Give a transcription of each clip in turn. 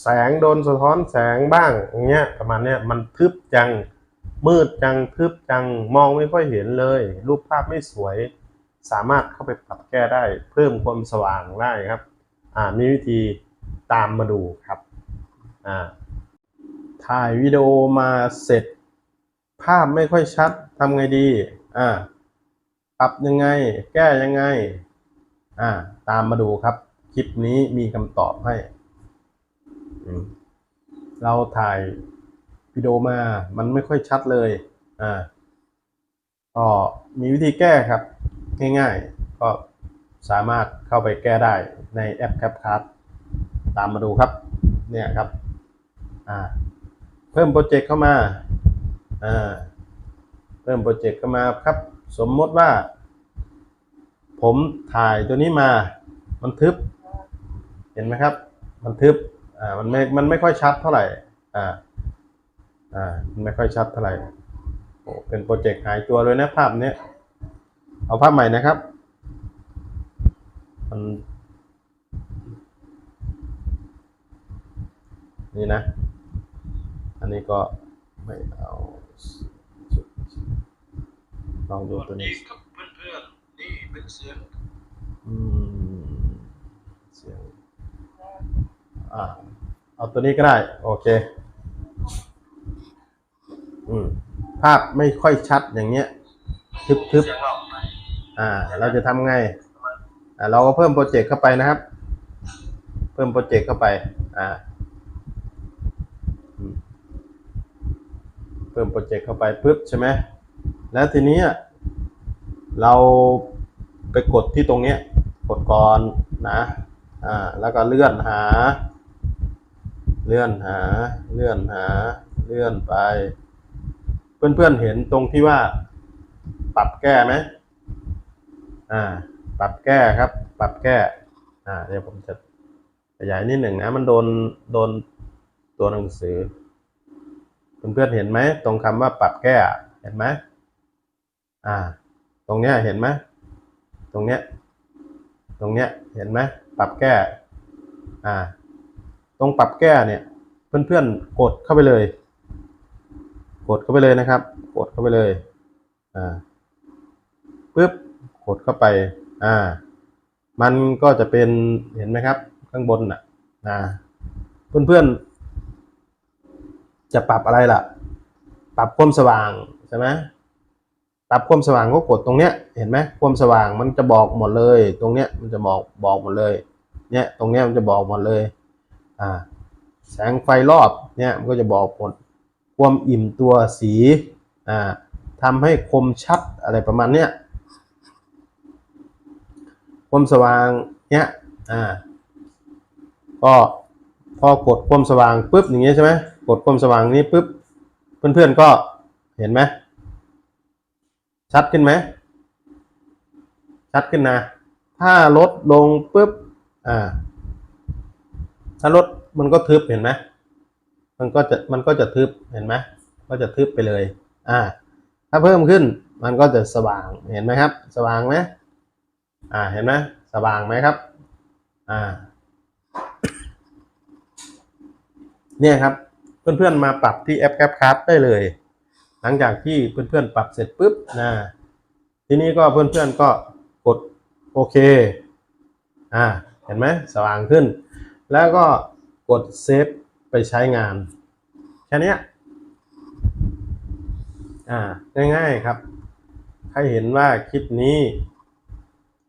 แสงโดนสะท้อนแสงบ้างอย่างเงี้ยประมาณเนี้ยมันทึบจังมืดจังทึบจังมองไม่ค่อยเห็นเลย รูปภาพไม่สวย สามารถเข้าไปปรับแก้ได้ เพิ่มความสว่างได้ครับอ่ามีวิธีตามมาดูครับอ่าถ่ายวิดีโอมาเสร็จ ภาพไม่ค่อยชัดทำไงดีอ่าปรับยังไง แก้ยังไงอ่าตามมาดูครับ คลิปนี้มีคำตอบให้ เราถ่ายวิดีโอมา มันไม่ค่อยชัดเลย อ่า ก็มีวิธีแก้ครับ ง่ายๆ ก็สามารถเข้าไปแก้ได้ในแอป CapCut ตามมาดูครับ เนี่ยครับ อ่า เพิ่มโปรเจกต์เข้ามา อ่า เพิ่มโปรเจกต์เข้ามาครับ สมมติว่า ผมถ่ายตัวนี้มา มันทึบ เห็นไหมครับ มันทึบ อ่ามันไม่มันไม่ค่อยชัดเท่าไหร่อ่าอ่ามันไม่ค่อยชัดเท่าไหร่โอ้เป็นโปรเจกต์หายตัวเลยนะภาพเนี้ยเอาภาพใหม่นะครับมันนี่นะ อันนี้ก็ไม่เอาลองดูตัวนี้เพื่อนๆนี่เป็นเสียง อืมเสียง อ่าเอาตัวนี้ก็ได้ โอเค อืมภาพไม่ค่อยชัดอย่างเงี้ย ทึบๆ อ่า เราจะทำไง อ่า เราก็เพิ่มโปรเจกต์เข้าไปนะครับ เพิ่มโปรเจกต์เข้าไป อ่า เพิ่มโปรเจกต์เข้าไปปุ๊บใช่ไหม แล้วทีนี้เราไปกดที่ตรงเนี้ย กดก่อนนะ อ่า แล้วก็เลื่อนหา เลื่อนหา เลื่อนหา เลื่อนไป เพื่อนๆเห็นตรงที่ว่า ปรับแก้ไหมอ่า ปรับแก้ครับ ปรับแก้ อ่า เดี๋ยวผมจะขยายนิดหนึ่งนะ มันโดนโดนตัวหนังสือ เพื่อนๆเห็นไหมตรงคำว่าปรับแก้เห็นไหมอ่า ตรงเนี้ยเห็นไหมตรงเนี้ย ตรงเนี้ยเห็นไหมปรับแก้ อ่า ตรงปรับแก้เนี่ย เพื่อนๆกดเข้าไปเลย กดเข้าไปเลยนะครับ กดเข้าไปเลยอ่าปึ๊บกดเข้าไปอ่ามันก็จะเป็นเห็นไหมครับ ข้างบนน่ะอ่าเพื่อนๆจะปรับอะไรล่ะ ปรับความสว่างใช่ไหมปรับความสว่างก็กดตรงเนี้ยเห็นไหมความสว่างมันจะบอกหมดเลย ตรงเนี้ยมันจะบอกบอกหมดเลยเนี่ยตรงเนี้ยมันจะบอกหมดเลย แสงไฟรอบเนี่ยมันก็จะบอกหมดความอิ่มตัวสีทำให้คมชัดอะไรประมาณเนี้ยความสว่างเนี่ยอ่าก็พอกดความสว่างปุ๊บอย่างเงี้ยใช่ไหมกดความสว่างนี้ปุ๊บเพื่อนๆก็เห็นไหมชัดขึ้นไหมชัดขึ้นนะ ถ้าลดลงปุ๊บอ่า ถ้าลดมันก็ทึบเห็นไหมมันก็จะมันก็จะทึบเห็นไหมก็จะทึบไปเลย อ่า ถ้าเพิ่มขึ้นมันก็จะสว่างเห็นไหมครับ สว่างไหมอ่าเห็นไหมสว่างไหมครับ อ่า เนี่ยครับเพื่อนๆมาปรับที่แอป CapCut ได้เลย หลังจากที่เพื่อนๆปรับเสร็จปุ๊บนะทีนี้ก็เพื่อนๆก็กดโอเค อ่า เห็นไหมสว่างขึ้น แล้วก็กดเซฟไปใช้งาน แค่นี้อ่าง่ายๆครับ ใครเห็นว่าคลิปนี้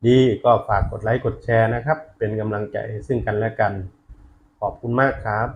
ดีก็ฝากกดไลค์กดแชร์นะครับ เป็นกำลังใจซึ่งกันและกัน ขอบคุณมากครับ